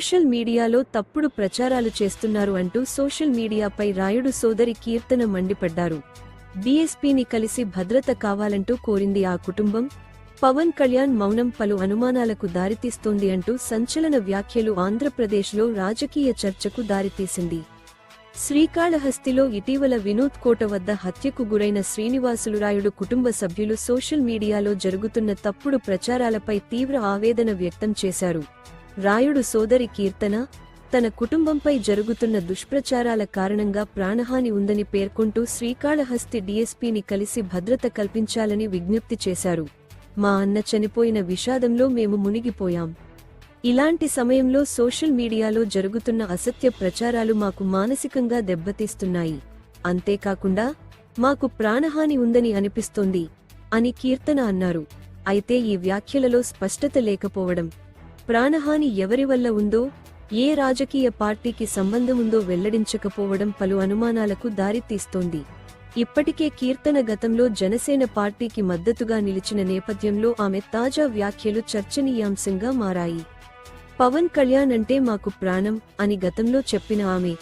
Social మీడియాలో తప్పుడు ప్రచారాలు చేస్తున్నారు అంటూ సోషల్ మీడియాపై రాయుడు సోదరి కీర్తన మండిపడ్డారు. బీఎస్పీని కలిసి భద్రత కావాలంటూ కోరింది ఆ కుటుంబం. పవన్ కళ్యాణ్ మౌనం పలు అనుమానాలకు దారితీస్తోంది అంటూ సంచలన వ్యాఖ్యలు ఆంధ్రప్రదేశ్లో రాజకీయ చర్చకు దారితీసింది. శ్రీకాళహస్తిలో ఇటీవల వినోద్ కోట వద్ద హత్యకు గురైన శ్రీనివాసులు రాయుడు కుటుంబ సభ్యులు సోషల్ మీడియాలో జరుగుతున్న తప్పుడు ప్రచారాలపై తీవ్ర ఆవేదన వ్యక్తం చేశారు. రాయుడు సోదరి కీర్తన తన కుటుంబంపై జరుగుతున్న దుష్ప్రచారాల కారణంగా ప్రాణహాని ఉందని పేర్కొంటూ శ్రీకాళహస్తి డీఎస్పీని కలిసి భద్రత కల్పించాలని విజ్ఞప్తి చేశారు. మా అన్న చనిపోయిన విషాదంలో మేము మునిగిపోయాం. ఇలాంటి సమయంలో సోషల్ మీడియాలో జరుగుతున్న అసత్య ప్రచారాలు మాకు మానసికంగా దెబ్బతీస్తున్నాయి. అంతేకాకుండా మాకు ప్రాణహాని ఉందని అనిపిస్తోంది అని కీర్తన అన్నారు. అయితే ఈ వ్యాఖ్యలలో స్పష్టత లేకపోవడం ప్రాణహాని ఎవరి వల్ల ఉందో ఏ రాజకీయ పార్టీకి సంబంధముందో వెల్లడించకపోవడం పలు అనుమానాలకు దారితీస్తోంది. ఇప్పటికే కీర్తన గతంలో జనసేన పార్టీకి మద్దతుగా నిలిచిన నేపథ్యంలో ఆమె తాజా వ్యాఖ్యలు చర్చనీయాంశంగా మారాయి. పవన్ కళ్యాణ్ అంటే మాకు ప్రాణం అని గతంలో చెప్పిన ఆమె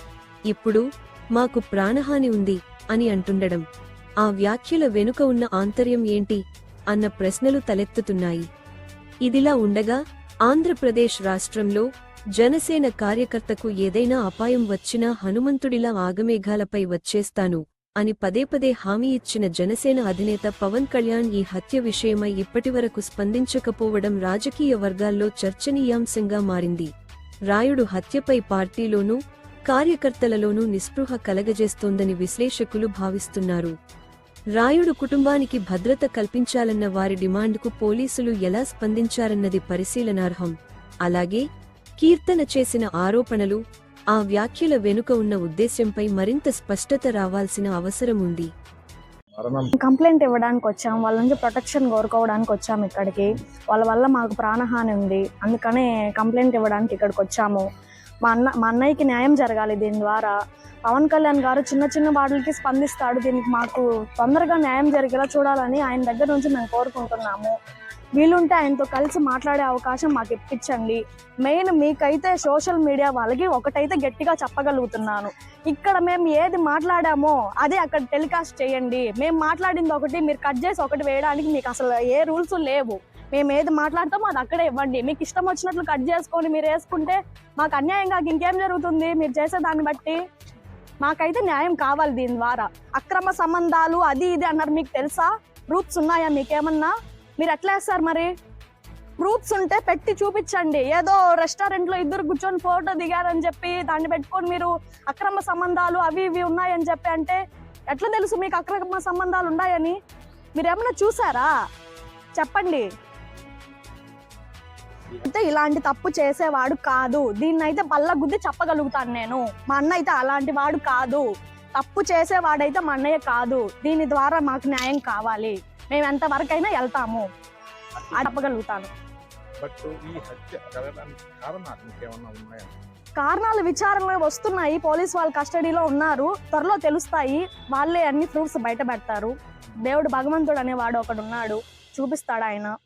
ఇప్పుడు మాకు ప్రాణహాని ఉంది అని అంటుండడం ఆ వ్యాఖ్యల వెనుక ఉన్న ఆంతర్యం ఏంటి అన్న ప్రశ్నలు తలెత్తుతున్నాయి. ఇదిలా ఉండగా ఆంధ్రప్రదేశ్ రాష్ట్రంలో జనసేన కార్యకర్తకు ఏదైనా అపాయం వచ్చినా హనుమంతుడిలా ఆగమేఘాలపై వచ్చేస్తాను అని పదే పదే హామీ ఇచ్చిన జనసేన అధినేత పవన్ కళ్యాణ్ ఈ హత్య విషయమై ఇప్పటివరకు స్పందించకపోవడం రాజకీయ వర్గాల్లో చర్చనీయాంశంగా మారింది. రాయుడు హత్యపై పార్టీలోనూ కార్యకర్తలలోనూ నిస్పృహ కలగజేస్తోందని విశ్లేషకులు భావిస్తున్నారు. రాయుడు కుటుంబానికి భద్రత కల్పించాలన్న వారి డిమాండ్కు పోలీసులు ఎలా స్పందించారన్నది పరిశీలనార్హం. అలాగే కీర్తన చేసిన ఆరోపణలు ఆ వ్యాఖ్యల వెనుక ఉన్న ఉద్దేశ్యంపై మరింత స్పష్టత రావాల్సిన అవసరం ఉంది. కంప్లైంట్ ఇవ్వడానికి వచ్చాం వాళ్ళ నుంచి ప్రొటెక్షన్ కోరుకోవడానికి వచ్చాము ఇక్కడికి. వాళ్ళ వల్ల మాకు ప్రాణహాని ఉంది అందుకనే కంప్లైంట్ ఇవ్వడానికి ఇక్కడికి వచ్చాము. మా అన్న మా అన్నయ్యకి న్యాయం జరగాలి దీని ద్వారా. పవన్ కళ్యాణ్ గారు చిన్న చిన్న వాటికి స్పందిస్తాడు. దీనికి మాకు తొందరగా న్యాయం జరిగేలా చూడాలని ఆయన దగ్గర నుంచి మేము కోరుకుంటున్నాము. వీలుంటే ఆయనతో కలిసి మాట్లాడే అవకాశం మాకు ఇప్పించండి. మెయిన్ మీకైతే సోషల్ మీడియా వాళ్ళకి ఒకటైతే గట్టిగా చెప్పగలుగుతున్నాను. ఇక్కడ మేము ఏది మాట్లాడామో అదే అక్కడ టెలికాస్ట్ చేయండి. మేము మాట్లాడింది ఒకటి మీరు కట్ చేసి ఒకటి వేయడానికి మీకు అసలు ఏ రూల్స్ లేవు. మేము ఏది మాట్లాడతామో అది అక్కడే ఇవ్వండి. మీకు ఇష్టం వచ్చినట్లు కట్ చేసుకొని మీరు వేసుకుంటే మాకు అన్యాయం కాక ఇంకేం జరుగుతుంది? మీరు చేసే దాన్ని బట్టి మాకైతే న్యాయం కావాలి దీని ద్వారా. అక్రమ సంబంధాలు అది ఇది అన్నారు మీకు తెలుసా? ప్రూఫ్స్ ఉన్నాయా మీకేమన్నా? మీరు ఎట్లా వేస్తారు మరి? ప్రూఫ్స్ ఉంటే పెట్టి చూపించండి. ఏదో రెస్టారెంట్లో ఇద్దరు కూర్చొని ఫోటో దిగారని చెప్పి దాన్ని పెట్టుకొని మీరు అక్రమ సంబంధాలు అవి ఇవి ఉన్నాయని చెప్పి అంటే ఎట్లా తెలుసు మీకు అక్రమ సంబంధాలు ఉన్నాయని? మీరు ఏమైనా చూసారా? చెప్పండి. అయితే ఇలాంటి తప్పు చేసేవాడు కాదు. దీన్ని అయితే బల్ల గుద్ది చెప్పగలుగుతాను నేను. మా అన్న అయితే అలాంటి వాడు కాదు. తప్పు చేసేవాడైతే మా అన్నయ్య కాదు. దీని ద్వారా మాకు న్యాయం కావాలి. మేము ఎంత వరకైనా వెళ్తాము. అది చెప్పగలుగుతాను. కారణాలు విచారణలో వస్తున్నాయి. పోలీస్ వాళ్ళ కస్టడీలో ఉన్నారు. త్వరలో తెలుస్తాయి. వాళ్ళే అన్ని ప్రూఫ్స్ బయట పెడతారు. దేవుడు భగవంతుడు అనేవాడు ఒకడు ఉన్నాడు చూపిస్తాడు ఆయన.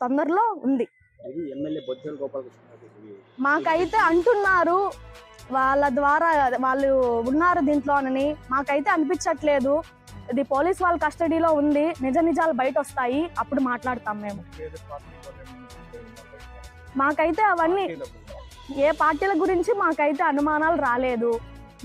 తొందరలో ఉంది. మాకైతే అంటున్నారు వాళ్ళ ద్వారా వాళ్ళు ఉన్నారు దీంట్లోనని మాకైతే అనిపించట్లేదు. ఇది పోలీస్ వాళ్ళ కస్టడీలో ఉంది. నిజ నిజాలు బయట వస్తాయి అప్పుడు మాట్లాడతాం మేము. మాకైతే అవన్నీ ఏ పార్టీల గురించి మాకైతే అనుమానాలు రాలేదు.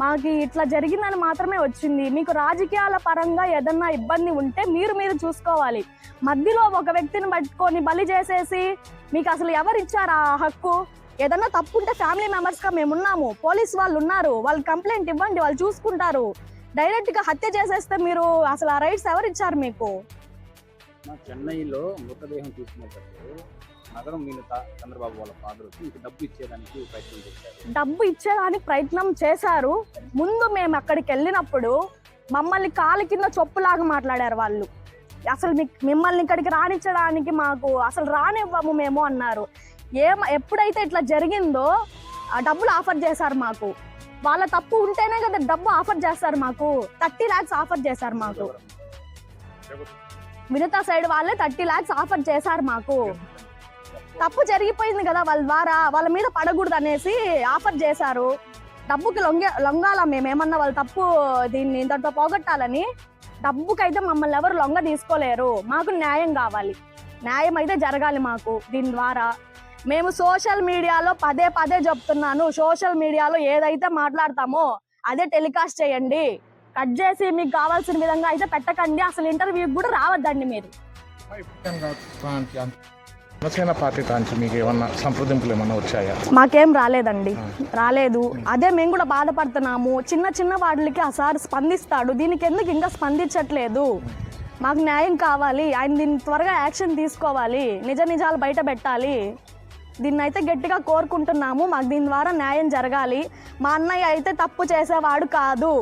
మాకు ఇట్లా జరిగిందని మాత్రమే వచ్చింది. మీకు రాజకీయాల పరంగా ఏదన్నా ఇబ్బంది ఉంటే మీరు మీరు చూసుకోవాలి. మధ్యలో ఒక వ్యక్తిని పట్టుకొని బలి చేసేసి మీకు అసలు ఎవరు ఇచ్చారు ఆ హక్కు? ఏదన్నా తప్పు ఉంటే ఫ్యామిలీ మెంబర్స్గా మేమున్నాము మేము ఉన్నాము. పోలీస్ వాళ్ళు ఉన్నారు. వాళ్ళు కంప్లైంట్ ఇవ్వండి. వాళ్ళు చూసుకుంటారు. డైరెక్ట్గా హత్య చేసేస్తే మీరు అసలు ఆ రైట్స్ ఎవరు ఇచ్చారు మీకు చెన్నైలో మృతదేహం తీసుకున్నప్పుడు నగరం మీద చంద్రబాబు వాళ్ళ ఫాదర్ వచ్చి మీకు డబ్బు ఇచ్చేదానికి ప్రయత్నం చేశారు. డబ్బు ఇచ్చేదానికి ప్రయత్నం చేశారు. ముందు మేము అక్కడికి వెళ్ళినప్పుడు మమ్మల్ని కాలు కింద చొప్పులాగా మాట్లాడారు వాళ్ళు. అసలు మీకు మిమ్మల్ని ఇక్కడికి రానిచ్చడానికి మాకు అసలు రానివ్వము మేము అన్నారు. ఏం ఎప్పుడైతే ఇట్లా జరిగిందో ఆ డబ్బులు ఆఫర్ చేశారు మాకు. వాళ్ళ తప్పు ఉంటేనే కదా డబ్బు ఆఫర్ చేస్తారు మాకు. థర్టీ ల్యాక్స్ ఆఫర్ చేశారు మాకు? వినత సైడ్ వాళ్ళే థర్టీ ల్యాక్స్ ఆఫర్ చేశారు మాకు. తప్పు జరిగిపోయింది కదా వాళ్ళ ద్వారా వాళ్ళ మీద పడకూడదు అనేసి ఆఫర్ చేశారు. డబ్బుకి లొంగే లొంగాల మేమేమన్నా వాళ్ళ తప్పు దీన్ని ఇంతటితో పోగొట్టాలని? డబ్బుకైతే మమ్మల్ని ఎవరు లొంగ తీసుకోలేరు. మాకు న్యాయం కావాలి. న్యాయం అయితే జరగాలి మాకు దీని ద్వారా. మేము సోషల్ మీడియాలో పదే పదే చెప్తున్నాను. సోషల్ మీడియాలో ఏదైతే మాట్లాడతామో అదే టెలికాస్ట్ చేయండి. కట్ చేసి మీకు కావాల్సిన విధంగా అయితే పెట్టకండి. అసలు ఇంటర్వ్యూకి కూడా రావద్దండి మీరు. జనసేన పార్టీ తాంచి మీకు ఏమన్నా సంప్రదింపులు ఏమన్నా వచ్చాయా? మాకేం రాలేదండి. రాలేదు. అదే మేము కూడా బాధపడుతున్నాము. చిన్న చిన్న వాటికి ఆ సార్ స్పందిస్తాడు. దీనికి ఎందుకు ఇంకా స్పందించట్లేదు? మాకు న్యాయం కావాలి. ఆయన దీన్ని త్వరగా యాక్షన్ తీసుకోవాలి. నిజ నిజాలు బయట పెట్టాలి. దీన్ని అయితే గట్టిగా కోరుకుంటున్నాము. మాకు దీని ద్వారా న్యాయం జరగాలి. మా అన్నయ్య అయితే తప్పు చేసేవాడు కాదు.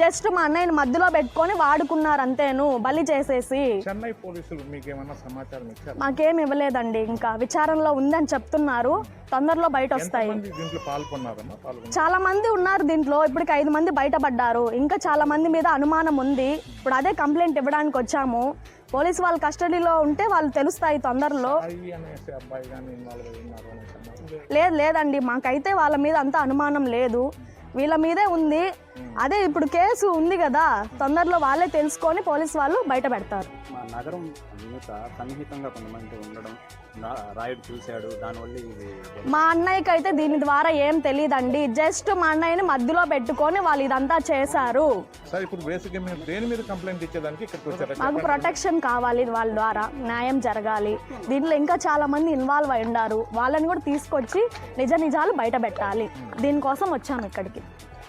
జస్ట్ మా అన్నయ్యని మధ్యలో పెట్టుకొని వాడుకున్నారు అంతేను బలి చేసేసి. చెన్నై పోలీసులు మీకు ఏమన్నా సమాచారం ఇచ్చారు? మాకేం ఇవ్వలేదండి ఇంకా విచారణలో ఉందని చెప్తున్నారు తొందరలో బయట వస్తాయి ఎంతమంది దీంట్లో పాల్గొన్నారమ్మా? పాల్గొన్నారు. చాలా మంది ఉన్నారు దీంట్లో ఇప్పటికి ఐదు మంది బయటపడ్డారు. ఇంకా చాలా మంది మీద అనుమానం ఉంది. ఇప్పుడు అదే కంప్లైంట్ ఇవ్వడానికి వచ్చాము. పోలీసు వాళ్ళ కస్టడీలో ఉంటే వాళ్ళు తెలుస్తాయి తొందరలో. సాయి అనేసి అబ్బాయి కానీ ఇన్వాల్వ్ అయి ఉన్నారు అనేసి అన్నారు. లేదు లేదండి మాకైతే వాళ్ళ మీద అంత అనుమానం లేదు. వీళ్ళ మీదే ఉంది. అదే ఇప్పుడు కేసు ఉంది కదా తొందరలో వాళ్ళే తెలుసుకొని పోలీసు వాళ్ళు బయట పెడతారు. మా నగరం సన్నిహితంగా కొంతమంది ఉండడం రాయుడు చూశాడు దానివల్ల ఇది మా అన్నయ్యకి అయితే దీని ద్వారా ఏం తెలియదండి. జస్ట్ మా అన్నయ్యని మధ్యలో పెట్టుకొని వాళ్ళు ఇదంతా చేశారు. సార్ ఇప్పుడు బేసిక్గా మీరు దేని మీద కంప్లైంట్ ఇచ్చేదానికి ఇక్కడికి వచ్చారా? మాకు ప్రొటెక్షన్ కావాలి వాళ్ళ ద్వారా న్యాయం జరగాలి. దీంట్లో ఇంకా చాలా మంది ఇన్వాల్వ్ అయి ఉన్నారు వాళ్ళని కూడా తీసుకొచ్చి నిజ నిజాలు బయట పెట్టాలి. దీనికోసం వచ్చాము ఇక్కడికి.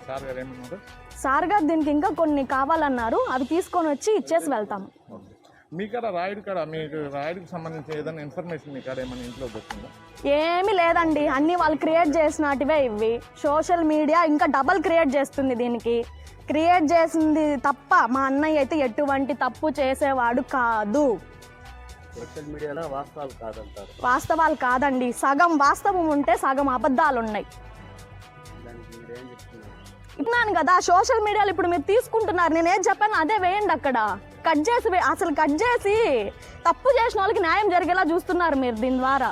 సార్ గారు ఏమన్నారు? సార్ గారు దీనికి ఇంకా కొన్ని కావాలన్నారు. అవి తీసుకొని వచ్చి ఇచ్చేసి వెళ్తాము ఓకే. మీ కాడ రాయుడు కాడ మీకు రాయుడికి సంబంధించిన ఏదైనా ఇన్ఫర్మేషన్ మీ కాడ ఏమైనా ఇంట్లో దొరికిందా ఏమీ లేదండి. అన్నీ వాళ్ళు క్రియేట్ చేసినటివే ఇవి. సోషల్ మీడియా ఇంకా డబల్ క్రియేట్ చేస్తుంది దీనికి. క్రియేట్ చేసింది తప్ప మా అన్నయ్య అయితే ఎటువంటి తప్పు చేసేవాడు కాదు. సోషల్ మీడియాలో వాస్తవాలు కాదంటారు. వాస్తవాలు కాదండి. సగం వాస్తవం ఉంటే సగం అబద్ధాలు ఉన్నాయి ఇన్నాను కదా సోషల్ మీడియాలో ఇప్పుడు మీరు తీసుకుంటున్నారు. నేను ఏం చెప్పాను అదే వేయండి అక్కడ. కట్ చేసి అసలు కట్ చేసి తప్పు చేసిన వాళ్ళకి న్యాయం జరిగేలా చూస్తున్నారు మీరు దీని ద్వారా.